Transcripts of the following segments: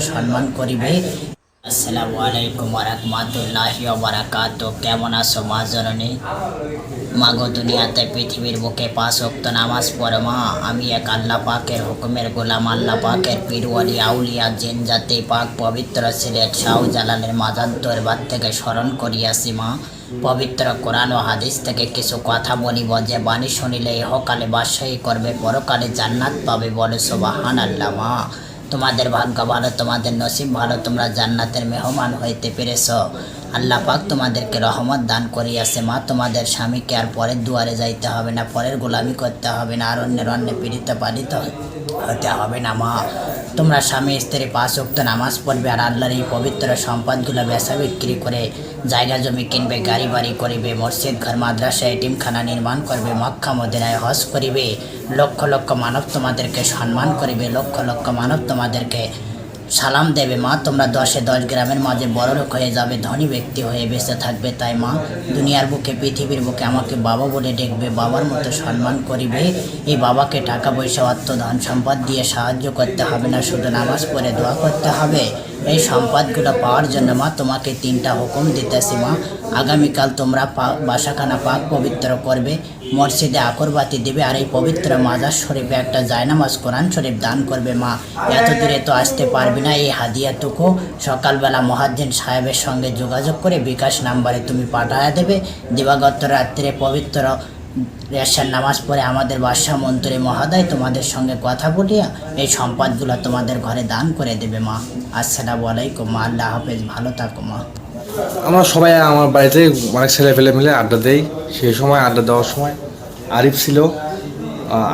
সম্মান করিবে। আসসালামু আলাইকুম রহমতুল্লাহি বারাকাত কেমন আছো মা জননী? মাগো দুনিয়াতে পৃথিবীর বুকে পাঁচ অক্ত নামাজ পড়ে মা। আমি এক আল্লাহ পাকের হুকুমের গোলাম, আল্লাহ পাকের পীরওয়ালি, আউলিয়া, জিন জাতি, পাক পবিত্র সিলেট, শাহজালালের মাজান্তর বাদ থেকে স্মরণ করিয়াছি মা। পবিত্র কোরআন ও হাদিস থেকে কিছু কথা বলিব, যে বাণী শুনিলে ইহকালে বাদশাহী করবে, পরকালে জান্নাত পাবে বলে সোবাহান আল্লাহ মা। তোমাদের ভাগ্য ভালো তোমাদের নসিব ভালো তোমরা জান্নাতের মেহমান হইতে পেরেছ। আল্লাহ পাক তোমাদেরকে রহমত দান করিয়াছে। মা, তোমাদের স্বামীকে আর পরের দুয়ারে যাইতে হবে না, পরের গোলামি করতে হবে না, আর অন্যের অন্য পীড়িত পালিত হতে হবে না, মা। তোমরা স্বামী, স্ত্রী, পাঁচ উক্ত নামাজ পড়বে আর আল্লাহর এই পবিত্র সম্পদগুলো বেচা বিক্রি করে জায়গা জমি কিনবে, গাড়ি বাড়ি করিবে, মসজিদ, ঘর, মাদ্রাসা এটিমখানা নির্মাণ করবে, মক্কা, মদিনায় হজ করিবে, লক্ষ লক্ষ মানব তোমাদেরকে সম্মান করিবে, লক্ষ লক্ষ মানব তোমাদেরকে সালাম দেবে মা, তোমরা দশে দশ গ্রামের মাঝে বড় লোক হয়ে যাবে, ধনী ব্যক্তি হয়ে বেঁচে থাকবে, তাই মা, দুনিয়ার বুকে, পৃথিবীর বুকে আমাকে বাবা বলে দেখবে বাবার মতো সম্মান করিবে। এই বাবাকে টাকা পয়সা, অর্থ, ধন সম্পদ দিয়ে সাহায্য করতে হবে না, শুধু নামাজ পড়ে দোয়া করতে হবে। এই সম্পদগুলো পাওয়ার জন্য মা, তোমাকে তিনটা হুকুম দিতেছি মা। আগামীকাল তোমরা পা- বাসাখানা পাক পবিত্র করবে মসজিদে আকরবাতি দেবে আর এই পবিত্র মাজার শরীফে একটা জায়নামাজ কোরআন শরীফ দান করবে মা। এত দূরে তো আসতে পারবি না এই হাদিয়াটুকু। সকালবেলা মহাজ্জিন সাহেবের সঙ্গে যোগাযোগ করে বিকাশ নাম্বারে তুমি পাঠায় দেবে। দিবাগত রাত্রে পবিত্র রেশার নামাজ পড়ে আমাদের বাদশাহ মন্ত্রী মহাদয় তোমাদের সঙ্গে কথা বলিয়া এই সম্পদগুলো তোমাদের ঘরে দান করে দেবে, মা। আসসালামু আলাইকুম, মা। আল্লাহ হাফেজ। ভালো থাকো, মা। আমরা সবাই আমার বাড়িতে অনেক ছেলে ফেলে মিলে আড্ডা দেই। সেই সময়, আড্ডা দেওয়ার সময় আরিফ ছিল।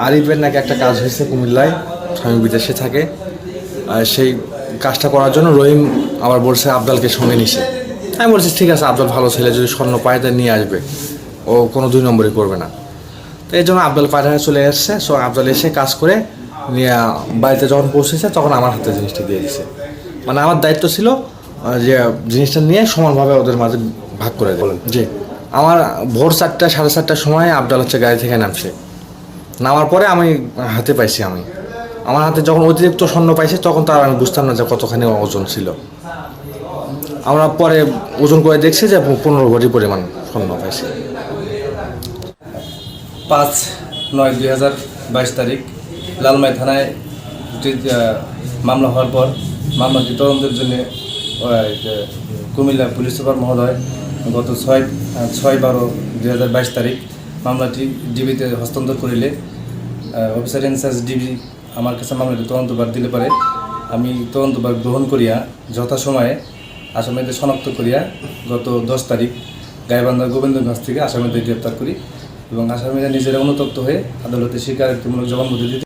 আরিফের নাকি একটা কাজ হয়েছে কুমিল্লায়। স্বামী বিদেশে থাকে। সেই কাজটা করার জন্য রহিম আবার বলছে, আবদালকে সঙ্গে নিছে আমি বলছি, ঠিক আছে, আবদাল ভালো ছেলে, যদি স্বর্ণ পায় তাই নিয়ে আসবে। ও কোনো দুই নম্বরই করবে না। তো এই জন্য আবদাল পাঠায় চলে এসছে। সো আবদাল এসে কাজ করে নিয়ে বাড়িতে যখন পৌঁছেছে তখন আমার হাতে জিনিসটা দিয়ে দিছে। মানে আমার দায়িত্ব ছিল যে জিনিসটা নিয়ে সমানভাবে ওদের মাঝে ভাগ করে দেবেন জি। আমার ভোর চারটা সাড়ে চারটার সময় আবদাল হচ্ছে গাড়ি থেকে নামছে। নামার পরে আমি হাতে পাইছি আমি। আমার হাতে যখন অতিরিক্ত স্বর্ণ পাইছে তখন তার আমি বুঝতাম না যে কতখানি ওজন ছিল। আমরা পরে ওজন করে দেখছি যে পনেরো ভরি পরিমাণ স্বর্ণ পাইছি। পাঁচ নয় দুই হাজার বাইশ তারিখ, লালমাই থানায় মামলা হওয়ার পর মামলাটি তদন্তের জন্য কুমিল্লা পুলিশ সুপার মহোদয় গত ছয় ছয় বারো দুই হাজার বাইশ তারিখ মামলাটি ডিবিতে হস্তান্তর করিলে অফিসার ইনচার্জ ডিবি আমার কাছে মামলাটি তদন্তবার দিলে পারে। আমি তদন্তবার গ্রহণ করিয়া যথাসময়ে আসামিদের শনাক্ত করিয়া গত দশ তারিখ গাইবান্ধার গোবিন্দগঞ্জ থেকে আসামিদের গ্রেপ্তার করি এবং আসামিরা নিজেরা অনুতপ্ত হয়ে আদালতে স্বীকারোক্তিমূলক জবানবন্দি দিতে